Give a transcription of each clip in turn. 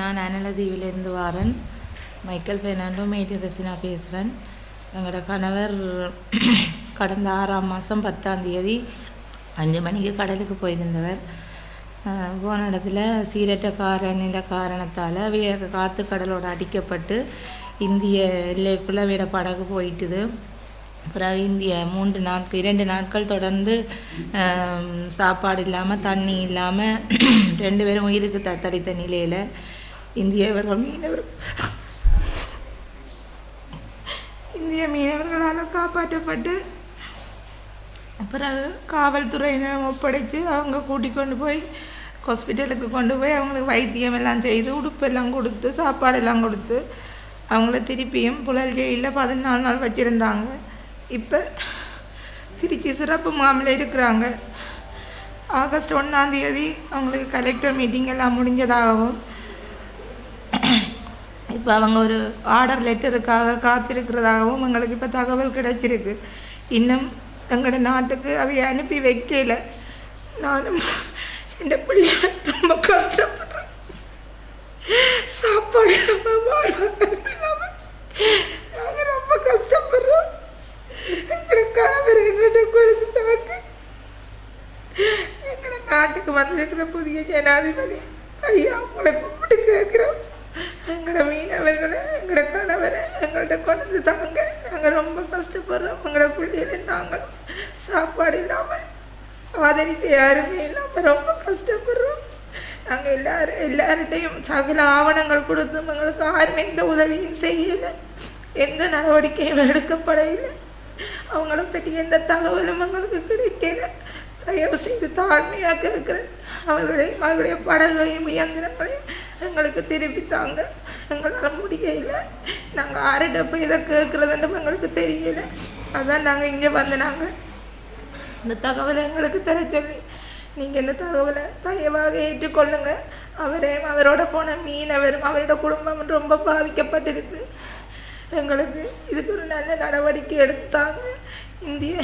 நான் அனலதீவிலேருந்து வாரன். மைக்கேல் பெர்னாண்டோ மேடி ரசினா பேசுகிறேன் எங்களோட கணவர் கடந்த ஆறாம் மாதம் பத்தாம் தேதி அஞ்சு மணிக்கு கடலுக்கு போயிருந்தவர். போன இடத்துல சீரற்ற காரநில காரணத்தால் அவைய காற்று கடலோடு அடிக்கப்பட்டு இந்திய எல்லைக்குள்ளே விட படகு போயிட்டுது. பிறகு இந்திய மூன்று நாட்கள் இரண்டு நாட்கள் தொடர்ந்து சாப்பாடு இல்லாமல் தண்ணி இல்லாமல் ரெண்டு பேரும் உயிருக்கு த தடித்த நிலையில் இந்தியவர்கள் மீனவர் இந்திய மீனவர்களால் காப்பாற்றப்பட்டு பிறகு காவல்துறையினரை ஒப்படைச்சு அவங்க கூட்டிக் கொண்டு போய் ஹாஸ்பிட்டலுக்கு கொண்டு போய் அவங்களுக்கு வைத்தியம் எல்லாம் செய்து உடுப்பெல்லாம் கொடுத்து சாப்பாடெல்லாம் கொடுத்து அவங்கள திருப்பியும் புழல் ஜெயிலில் பதினாலு நாள் வச்சுருந்தாங்க. இப்போ திருச்சி சிறப்பு முகாமில் இருக்கிறாங்க. ஆகஸ்ட் ஒன்றாந்தேதி அவங்களுக்கு கலெக்டர் மீட்டிங் எல்லாம் முடிஞ்சதாகவும் இப்போ அவங்க ஒரு ஆர்டர் லெட்டருக்காக காத்திருக்கிறதாகவும் எங்களுக்கு இப்போ தகவல் கிடைச்சிருக்கு. இன்னும் எங்களோட நாட்டுக்கு அவைய அனுப்பி வைக்கல. நானும் என் பிள்ளைய ரொம்ப கஷ்டப்படுறேன். சாப்பாடு நாங்கள் ரொம்ப கஷ்டப்படுறோம். எங்களுக்கு கணவர் எங்கிட்ட கொடுத்துட்டாங்க எங்களை நாட்டுக்கு வந்திருக்கிற புதிய ஜனாதிபதி ஐயா உங்களை கூப்பிட்டு கேட்குறோம் எங்களோட மீனவர்களை எங்களோட கணவரை எங்கள்கிட்ட கொண்டு தாங்க நாங்கள் ரொம்ப கஷ்டப்படுறோம். எங்களோட பிள்ளைகளை நாங்களும் சாப்பாடு இல்லாமல் ஆதரிக்க யாருமே இல்லாமல் ரொம்ப கஷ்டப்படுறோம். நாங்கள் எல்லாரும் எல்லார்ட்டையும் சகல ஆவணங்கள் கொடுத்தும் எங்களுக்கு யாரும் எந்த உதவியும் செய்யலை. எந்த நடவடிக்கையும் எடுக்கப்படவில்லை அவங்கள பற்றி எந்த தகவலும் எங்களுக்கு கிடைக்கல. தயவு செய்து தாழ்மையாக கேட்குறேன் அவர்களையும் அவர்களுடைய படகையும் இயந்திரங்களையும் எங்களுக்கு திருப்பி தாங்க எங்களால் முடியல. நாங்கள் யார்கிட்ட போய் இதை கேட்குறதுன்னு எங்களுக்கு தெரியல. அதான் நாங்கள் இங்கே வந்து நாங்கள் இந்த தகவலை எங்களுக்கு தர சொல்லி நீங்கள் இந்த தகவலை தயவாக ஏற்றுக்கொள்ளுங்க. அவரையும் அவரோட போன மீனவரும் அவரோட குடும்பம் ரொம்ப பாதிக்கப்பட்டிருக்கு. எங்களுக்கு இதுக்கு ஒரு நல்ல நடவடிக்கை எடுத்தாங்க. இந்திய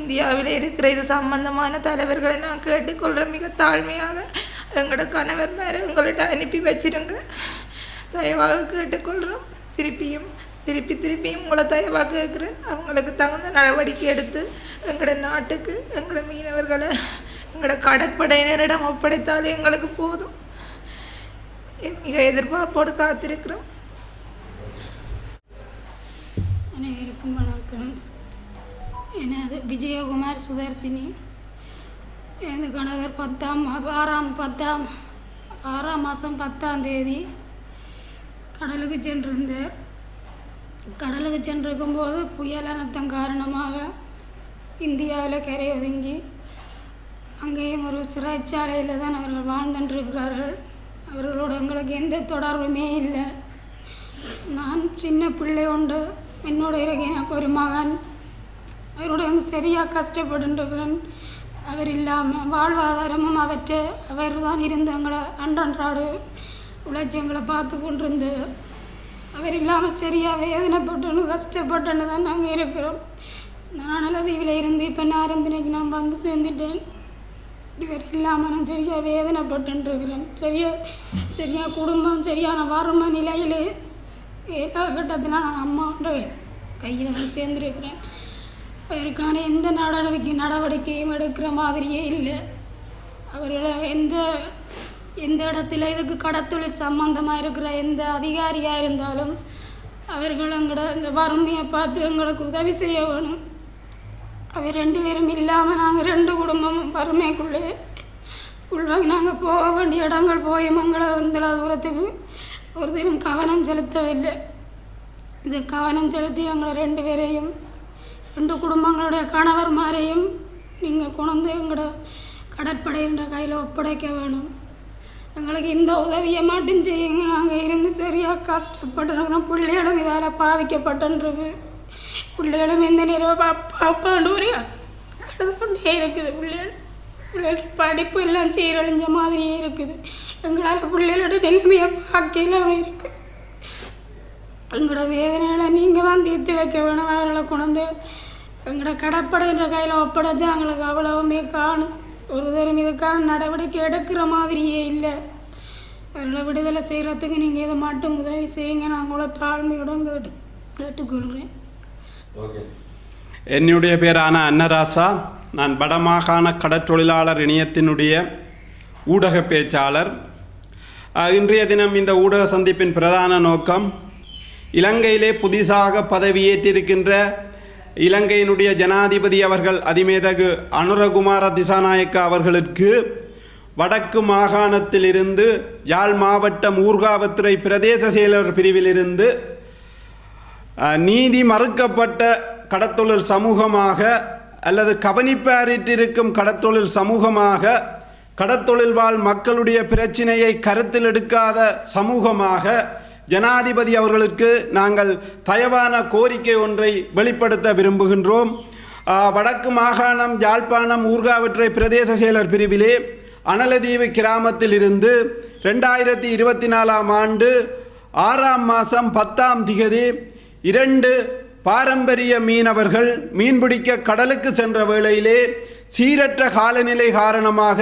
இந்தியாவில் இருக்கிற இது சம்பந்தமான தலைவர்களை நான் கேட்டுக்கொள்கிறேன் மிக தாழ்மையாக எங்களோட கணவர் மேலே எங்கள்கிட்ட அனுப்பி வச்சிருங்க. தயவாக கேட்டுக்கொள்கிறோம் திருப்பியும் திருப்பி திருப்பியும் உங்களை தயவாக கேட்குறேன் அவங்களுக்கு தகுந்த நடவடிக்கை எடுத்து எங்களோட நாட்டுக்கு எங்களோட மீனவர்களை எங்களோட கடற்படையினரிடம் ஒப்படைத்தாலே எங்களுக்கு போதும். மிக எதிர்பார்ப்போடு காத்திருக்கிறோம். அனைவருக்கும் வணக்கம். எனது விஜயகுமார் சுதர்சினி. எனது கணவர் பத்தாம் ஆறாம் பத்தாம் ஆறாம் மாதம் பத்தாம் தேதி கடலுக்கு சென்றிருந்தார். கடலுக்கு சென்றிருக்கும்போது புயல் அனர்த்தம் காரணமாக இந்தியாவில் கரை ஒதுங்கி அங்கேயும் ஒரு சிறைச்சாலையில் தான் அவர்கள் வாழ்ந்துட்டுருக்கிறார்கள் அவர்களோட எங்களுக்கு எந்த தொடர்புமே இல்லை. நான் சின்ன பிள்ளை உண்டு. என்னோட இருக்க எனக்கு ஒரு மகன். அவரோட வந்து சரியாக கஷ்டப்பட்டுருக்கிறேன் அவர் இல்லாமல் வாழ்வாதாரமும் அவற்றை அவர் தான் இருந்து எங்களை அன்றன்றாடு. உழைச்சி எங்களை பார்த்து கொண்டிருந்து அவர் இல்லாமல் சரியாக வேதனைப்பட்டுன்னு கஷ்டப்பட்டுன்னு தான் நாங்கள் இருக்கிறோம். நான் நல்லதீவில் இருந்து இப்போ நாரந்தினைக்கு நான் வந்து சேர்ந்துட்டேன். இவர் இல்லாமல் நான் சரியாக வேதனைப்பட்டுருக்கிறேன் சரியா சரியாக குடும்பம் சரியான வறுமை நிலையில் எல்லா கட்டத்தில் நான் அம்மான்ற கையில் வந்து சேர்ந்துருக்கிறேன். அவருக்கான எந்த நடவடிக்கை நடவடிக்கையும் எடுக்கிற மாதிரியே இல்லை. அவர்களை எந்த எந்த இடத்துல இதுக்கு கடத்தொழில் சம்மந்தமாக இருக்கிற எந்த அதிகாரியாக இருந்தாலும் அவர்கள் எங்களோட இந்த வறுமையை பார்த்து எங்களுக்கு உதவி செய்ய வேணும். அவர் ரெண்டு பேரும் இல்லாமல் நாங்கள் ரெண்டு குடும்பமும் வறுமைக்குள்ளே உள்வாங்க நாங்கள் போக வேண்டிய இடங்கள் போய் மங்கள வந்தல தூரத்துக்கு ஒரு தினம் கவனம் செலுத்தவில்லை. இது கவனம் செலுத்தி எங்களை ரெண்டு பேரையும் ரெண்டு குடும்பங்களுடைய கணவர்மாரையும் நீங்கள் கொண்டு எங்களோட கடற்படையின்ற கையில் ஒப்படைக்க வேணும். எங்களுக்கு இந்த உதவியை மட்டும் செய்யுங்க. நாங்கள் இருந்து சரியாக கஷ்டப்பட்டுருக்கிறோம். பிள்ளைகளும் இதால் பாதிக்கப்பட்டுருக்கு பிள்ளைகளும் இந்த நேரம் அப்பா அப்பாண்டு ஒரு அழுது கொண்டே இருக்குது. பிள்ளைகள் பிள்ளைகள் படிப்பு எல்லாம் சீரழிஞ்ச மாதிரியே இருக்குது. எங்களால் பிள்ளைகளோட நிலைமையை பார்க்கலாம் இருக்குது எங்களோட வேதனைகளை நீங்கள் தான் தீர்த்து வைக்க வேணும் அவர்களை கொண்டு எங்களோட கடற்படைன்ற கையில் ஒப்படைச்சா எங்களுக்கு அவ்வளவுமே காணும். ஒரு தரம் இதுக்கான நடவடிக்கை எடுக்கிற மாதிரியே இல்லை. அவர்களை விடுதலை செய்கிறதுக்கு நீங்கள் இதை மட்டும் உதவி செய்யுங்க. நான் உங்களோட தாழ்மையுடன் கேட்டு கேட்டுக்கொள்கிறேன். என்னுடைய பேரான அன்னராசா நான் வடமாகாண கடற்றொழிலாளர் இணையத்தினுடைய ஊடக பேச்சாளர். இன்றைய தினம் இந்த ஊடக சந்திப்பின் பிரதான நோக்கம் இலங்கையிலே புதிதாக பதவியேற்றிருக்கின்ற இலங்கையினுடைய ஜனாதிபதி அவர்கள் அதிமேதகு அனுரகுமார திசாநாயக்க அவர்களுக்கு வடக்கு மாகாணத்திலிருந்து யாழ் மாவட்டம் ஊர்காவத்துறை பிரதேச செயலர் பிரிவிலிருந்து நீதி மறுக்கப்பட்ட கடத்தொழில் சமூகமாக அல்லது கவனிப்பாரிட்டிருக்கும் கடத்தொழில் சமூகமாக கடத்தொழில் வாழ் மக்களுடைய பிரச்சினையை கருத்தில் எடுக்காத சமூகமாக ஜனாதிபதி அவர்களுக்கு நாங்கள் தயவான கோரிக்கை ஒன்றை வெளிப்படுத்த விரும்புகின்றோம். வடக்கு மாகாணம் யாழ்ப்பாணம் ஊர்காவற்றை பிரதேச செயலர் பிரிவிலே அனலதீவு கிராமத்தில் இருந்து ரெண்டாயிரத்தி இருபத்தி நாலாம் ஆண்டு ஆறாம் மாதம் பத்தாம் திகதி இரண்டு பாரம்பரிய மீனவர்கள் மீன்பிடிக்க கடலுக்கு சென்ற வேளையிலே சீரற்ற காலநிலை காரணமாக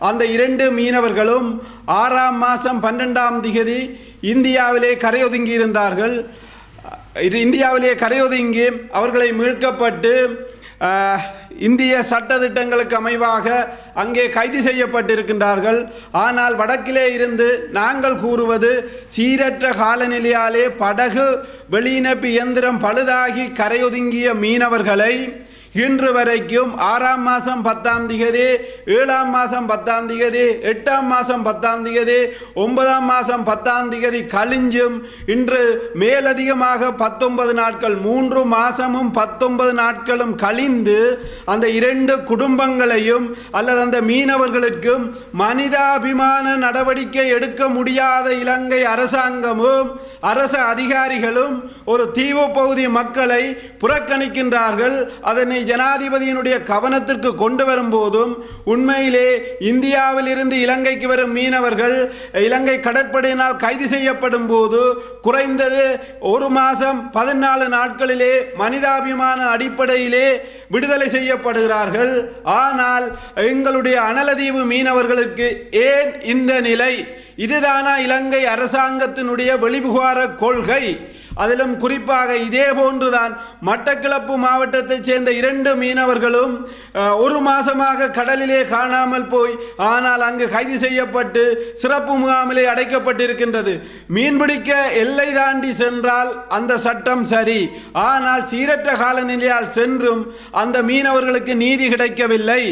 அந்த இரண்டு மீனவர்களும் ஆறாம் மாதம் பன்னெண்டாம் திகதி இந்தியாவிலே கரையொதுங்கி இருந்தார்கள் இது இந்தியாவிலே கரையொதுங்கி அவர்களை மீட்கப்பட்டு இந்திய சட்டதிட்டங்களுக்கு அமைவாக அங்கே கைது செய்யப்பட்டிருக்கின்றார்கள். ஆனால் வடக்கிலே இருந்து நாங்கள் கூறுவது சீரற்ற காலநிலையாலே படகு வெளியினப்பு இயந்திரம் பழுதாகி கரையொதுங்கிய மீனவர்களை இன்று வரைக்கும் ஆறாம் மாதம் பத்தாம் திகதி ஏழாம் மாதம் பத்தாம் திகதி எட்டாம் மாதம் பத்தாம் திகதி ஒன்பதாம் மாதம் பத்தாம் திகதி கழிஞ்சும் இன்று மேலதிகமாக பத்தொன்பது நாட்கள் மூன்று மாதமும் பத்தொன்பது நாட்களும் கழிந்து அந்த இரண்டு குடும்பங்களையும் அல்லது அந்த மீனவர்களுக்கும் மனிதாபிமான நடவடிக்கை எடுக்க முடியாத இலங்கை அரசாங்கமும் அரச அதிகாரிகளும் ஒரு தீவு பகுதி மக்களை புறக்கணிக்கின்றார்கள். அதனை ஜனாதிபதியினுடைய கவனத்திற்கு கொண்டு வரும்போதும் உண்மையிலே இந்தியாவில் இருந்து இலங்கைக்கு வரும் மீனவர்கள் இலங்கை கடற்படையினால் கைது செய்யப்படும் போது குறைந்தது ஒரு மாதம் பதினாலு நாட்களிலே மனிதாபிமான அடிப்படையிலே விடுதலை செய்யப்படுகிறார்கள். ஆனால் எங்களுடைய அனலதீவு மீனவர்களுக்கு ஏன் இந்த நிலை? இதுதானா இலங்கை அரசாங்கத்தினுடைய வெளிபுகார கொள்கை? அதிலும் குறிப்பாக இதே போன்றுதான் மட்டக்களப்பு மாவட்டத்தைச் சேர்ந்த இரண்டு மீனவர்களும் ஒரு மாசமாக கடலிலே காணாமல் போய் ஆனால் அங்கு கைது செய்யப்பட்டு சிறப்பு முகாமிலே அடைக்கப்பட்டிருக்கின்றது. மீன்பிடிக்க எல்லை தாண்டி சென்றால் அந்த சட்டம் சரி. ஆனால் சீரற்ற காலநிலையால் சென்றும் அந்த மீனவர்களுக்கு நீதி கிடைக்கவில்லை.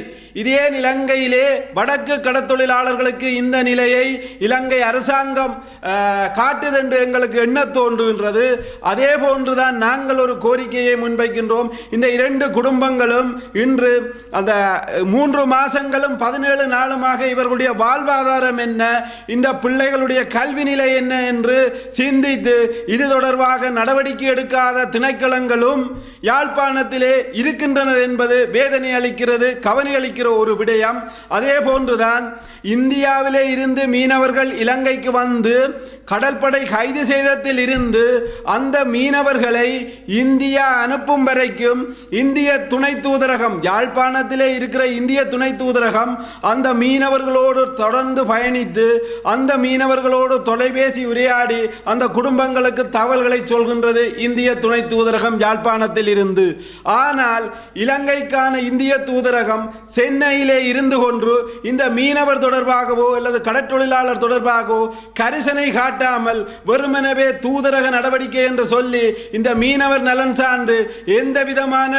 இதே இலங்கையிலே வடக்கு கடத்தொழிலாளர்களுக்கு இந்த நிலையை இலங்கை அரசாங்கம் காட்டுதென்று எங்களுக்கு எண்ண தோன்றுகின்றது. அதே போன்றுதான் நாங்கள் ஒரு கோரிக்கை கோரிக்கையை முன்வைக்கின்றோம். இந்த இரண்டு குடும்பங்களும் இன்று அந்த மூன்று மாதங்களும் பதினேழு நாளுமாக இவர்களுடைய வாழ்வாதாரம் என்ன? இந்த பிள்ளைகளுடைய கல்வி நிலை என்ன என்று சிந்தித்து இது தொடர்பாக நடவடிக்கை எடுக்காத திணைக்களங்களும் யாழ்ப்பாணத்திலே இருக்கின்றனர் என்பது வேதனை அளிக்கிறது கவனி அளிக்கிற ஒரு விடயம். அதே போன்றுதான் இந்தியாவிலே இருந்து மீனவர்கள் இலங்கைக்கு வந்து கடற்படை கைது செய்ததில் இருந்து அந்த மீனவர்களை இந்தியா இந்தியா அனுப்பும் வரைக்கும் இந்திய துணை தூதரகம் யாழ்ப்பாணத்திலே இருக்கிற இந்திய துணை தூதரகம் அந்த மீனவர்களோடு தொடர்ந்து பயணித்து அந்த மீனவர்களோடு தொலைபேசி உரையாடி அந்த குடும்பங்களுக்கு தகவல்களை சொல்கின்றது இந்திய துணை தூதரகம் யாழ்ப்பாணத்தில் இருந்து. ஆனால் இலங்கைக்கான இந்திய தூதரகம் சென்னையிலே இருந்து கொன்று இந்த மீனவர் தொடர்பாகவோ அல்லது கடற்றொழிலாளர் தொடர்பாகவோ கரிசனை காட்டாமல் வெறுமனவே தூதரக நடவடிக்கை என்று சொல்லி இந்த மீனவர் நலன் சார் ஆண்டு எந்த விதமான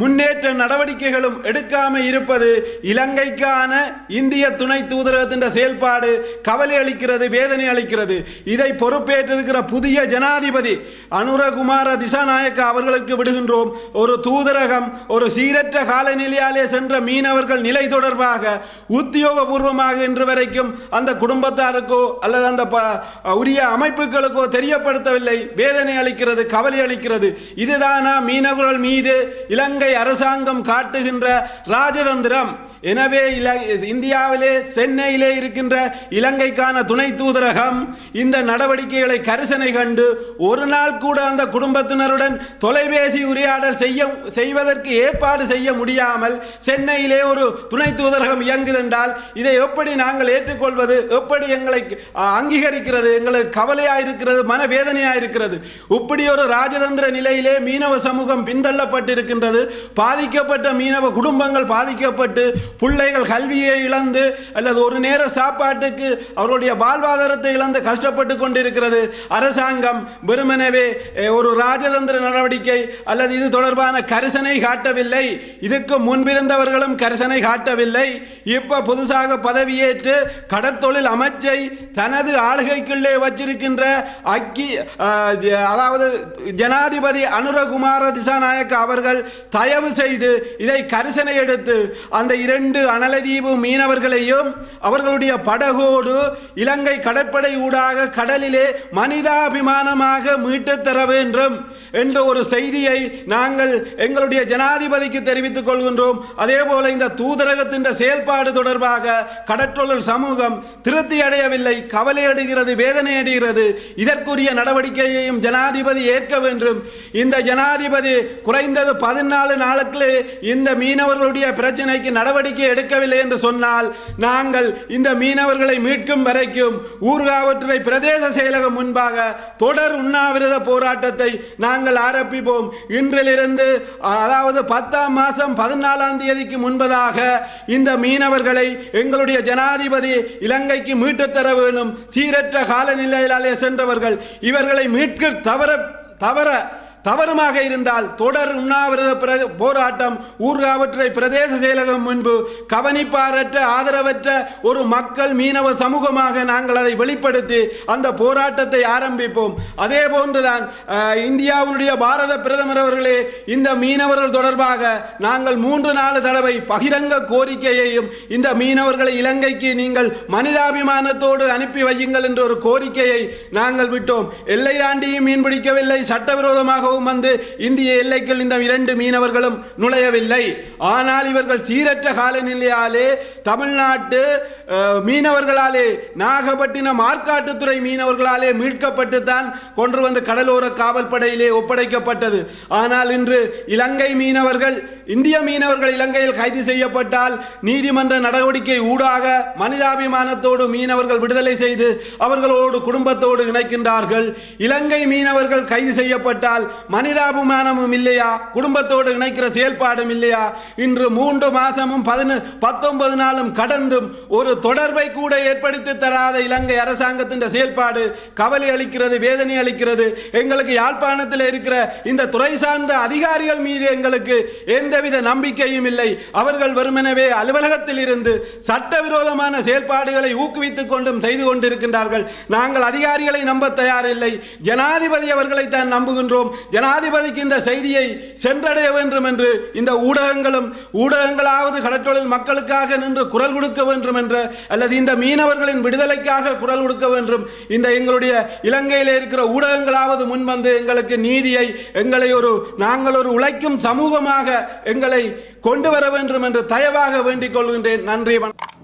முன்னேற்ற நடவடிக்கைகளும் எடுக்காம இருப்பது இலங்கைக்கான இந்திய துணை தூதரகத்தின் செயல்பாடு கவலை அளிக்கிறது வேதனை அளிக்கிறது. இதை பொறுப்பேற்றிருக்கிற புதிய ஜனாதிபதி அனுரகுமார திசாநாயக்க அவர்களுக்கு விடுகின்றோம். ஒரு தூதரகம் ஒரு சீரற்ற காலநிலையாலே சென்ற மீனவர்கள் நிலை தொடர்பாக உத்தியோகபூர்வமாக இன்று வரைக்கும் அந்த குடும்பத்தாருக்கோ அல்லது அந்த உரிய அமைப்புகளுக்கோ தெரியப்படுத்தவில்லை. வேதனை அளிக்கிறது கவலை அளிக்கிறது. இதுதான் மீனவர்கள் மீது இலங்கை அரசாங்கம் காட்டுகின்ற ராஜதந்திரம். எனவே இல இந்தியாவிலே சென்னையிலே இருக்கின்ற இலங்கைக்கான துணை தூதரகம் இந்த நடவடிக்கைகளை கரிசனை கண்டு ஒரு நாள் கூட அந்த குடும்பத்தினருடன் தொலைபேசி உரையாடல் செய்ய செய்வதற்கு ஏற்பாடு செய்ய முடியாமல் சென்னையிலே ஒரு துணை தூதரகம் இயங்குதென்றால் இதை எப்படி நாங்கள் ஏற்றுக்கொள்வது? எப்படி எங்களை அங்கீகரிக்கிறது? எங்களுக்கு கவலையாக இருக்கிறது மனவேதனையாக இருக்கிறது இப்படி ஒரு ராஜதந்திர நிலையிலே மீனவ சமூகம் பின்தள்ளப்பட்டிருக்கின்றது. பாதிக்கப்பட்ட மீனவ குடும்பங்கள் பாதிக்கப்பட்டு பிள்ளைகள் கல்வியை இழந்து அல்லது ஒரு நேர சாப்பாட்டுக்கு அவருடைய வாழ்வாதாரத்தை இழந்து கஷ்டப்பட்டு கொண்டிருக்கிறது. அரசாங்கம் வெறுமனவே ஒரு ராஜதந்திர நடவடிக்கை அல்லது இது தொடர்பான கரிசனை காட்டவில்லை. இதுக்கு முன்பிருந்தவர்களும் கரிசனை காட்டவில்லை. இப்போ புதுசாக பதவியேற்று கடற்தொழில் அமைச்சை தனது ஆளுகைக்குள்ளே வச்சிருக்கின்ற அக்கி அதாவது ஜனாதிபதி அனுரகுமார திசாநாயக்க அவர்கள் தயவு செய்து இதை கரிசனை எடுத்து அந்த இரண்டு அனலதீவு மீனவர்களையும் அவர்களுடைய படகோடு இலங்கை கடற்படை ஊடாக கடலிலே மனிதாபிமானமாக மீட்டுத் தர வேண்டும் என்ற ஒரு செய்தியை நாங்கள் எங்களுடைய ஜனாதிபதிக்கு தெரிவித்துக் கொள்கின்றோம். அதே போல இந்த தூதரகத்தின் செயல்பாடு தொடர்பாக கடற்றொழில் சமூகம் திருப்தி அடையவில்லை கவலை அடைகிறது வேதனை அடைகிறது இதற்குரிய நடவடிக்கையையும் ஜனாதிபதி ஏற்க வேண்டும். இந்த ஜனாதிபதி குறைந்தது பதினாலு நாளுக்கு இந்த மீனவர்களுடைய பிரச்சனைக்கு நடவடிக்கை எடுக்கவில்லை என்று சொன்னால் நாங்கள் இந்த மீனவர்களை மீட்கும் வரைக்கும் ஊர்காவற்றுறை பிரதேச செயலகம் முன்பாக தொடர் உண்ணாவிரத போராட்டத்தை நாங்கள் ஆரம்பிப்போம். இன்றிலிருந்து அதாவது பத்தாம் மாதம் பதினாலாம் தேதிக்கு முன்பதாக இந்த மீனவர்களை எங்களுடைய ஜனாதிபதி இலங்கைக்கு மீட்டுத் தர வேண்டும் சீரற்ற காலநிலையிலாலே சென்றவர்கள் இவர்களை மீட்க தவற தவற தவறுமாக இருந்தால் தொடர் உண்ணாவிரத போராட்டம் ஊர்காவற்றை பிரதேச செயலகம் முன்பு கவனிப்பாரற்ற ஆதரவற்ற ஒரு மக்கள் மீனவ சமூகமாக நாங்கள் அதை வெளிப்படுத்தி அந்த போராட்டத்தை ஆரம்பிப்போம். அதே போன்றுதான் இந்தியாவுடைய இந்தியாவினுடைய பாரத பிரதமர் அவர்களே இந்த மீனவர்கள் தொடர்பாக நாங்கள் மூன்று நாலு தடவை பகிரங்க கோரிக்கையையும் இந்த மீனவர்களை இலங்கைக்கு நீங்கள் மனிதாபிமானத்தோடு அனுப்பி வையுங்கள் என்ற ஒரு கோரிக்கையை நாங்கள் விட்டோம். எல்லை தாண்டியும் மீன் பிடிக்கவில்லை சட்டவிரோதமாகவும் வந்து இந்திய எல்லைக்குள் இந்த இரண்டு மீனவர்களும் நுழையவில்லை. ஆனால் இவர்கள் சீரற்ற காலநிலையாலே தமிழ்நாட்டு மீனவர்களாலே நாகப்பட்டினம் ஆற்காட்டுத்துறை மீனவர்களாலே மீட்கப்பட்டுத்தான் கொன்று வந்து கடலோர காவல்படையிலே ஒப்படைக்கப்பட்டது. ஆனால் இன்று இலங்கை மீனவர்கள் இந்திய மீனவர்கள் இலங்கையில் கைது செய்யப்பட்டால் நீதிமன்ற நடவடிக்கை ஊடாக மனிதாபிமானத்தோடு மீனவர்கள் விடுதலை செய்து அவர்களோடு குடும்பத்தோடு இணைக்கின்றார்கள். இலங்கை மீனவர்கள் கைது செய்யப்பட்டால் மனிதாபிமானமும் இல்லையா? குடும்பத்தோடு இணைக்கிற செயல்பாடும் இல்லையா? இன்று மூன்று மாசமும் பதினு பத்தொன்பது நாளும் கடந்தும் ஒரு தொடர்பை கூட ஏற்படுத்தி தராத இலங்கை அரசாங்கத்தின் செயல்பாடு கவலை அளிக்கிறது வேதனை அளிக்கிறது. எங்களுக்கு யாழ்ப்பாணத்தில் இருக்கிற இந்த துறை சார்ந்த அதிகாரிகள் மீது எங்களுக்கு எந்தவித நம்பிக்கையும் இல்லை. அவர்கள் வருமெனவே அலுவலகத்தில் இருந்து சட்டவிரோதமான செயல்பாடுகளை ஊக்குவித்துக் கொண்டும் செய்து கொண்டிருக்கின்றார்கள். நாங்கள் அதிகாரிகளை நம்ப தயாரில்லை. ஜனாதிபதி அவர்களை தான் நம்புகின்றோம். ஜனாதிபதிக்கு இந்த செய்தியை சென்றடைய வேண்டும் என்று இந்த ஊடகங்களும் ஊடகங்களாவது கடற்றொழில் மக்களுக்காக நின்று குரல் கொடுக்க வேண்டும் என்ற அல்லது இந்த மீனவர்களின் விடுதலைக்காக குரல் கொடுக்க வேண்டும். இந்த எங்களுடைய இலங்கையில் இருக்கிற ஊடகங்களாவது முன்வந்து எங்களுக்கு நீதியை எங்களை ஒரு நாங்கள் ஒரு உழைக்கும் சமூகமாக எங்களை கொண்டு வர வேண்டும் என்று தயவாக வேண்டிக் கொள்கின்றேன். நன்றி வணக்கம்.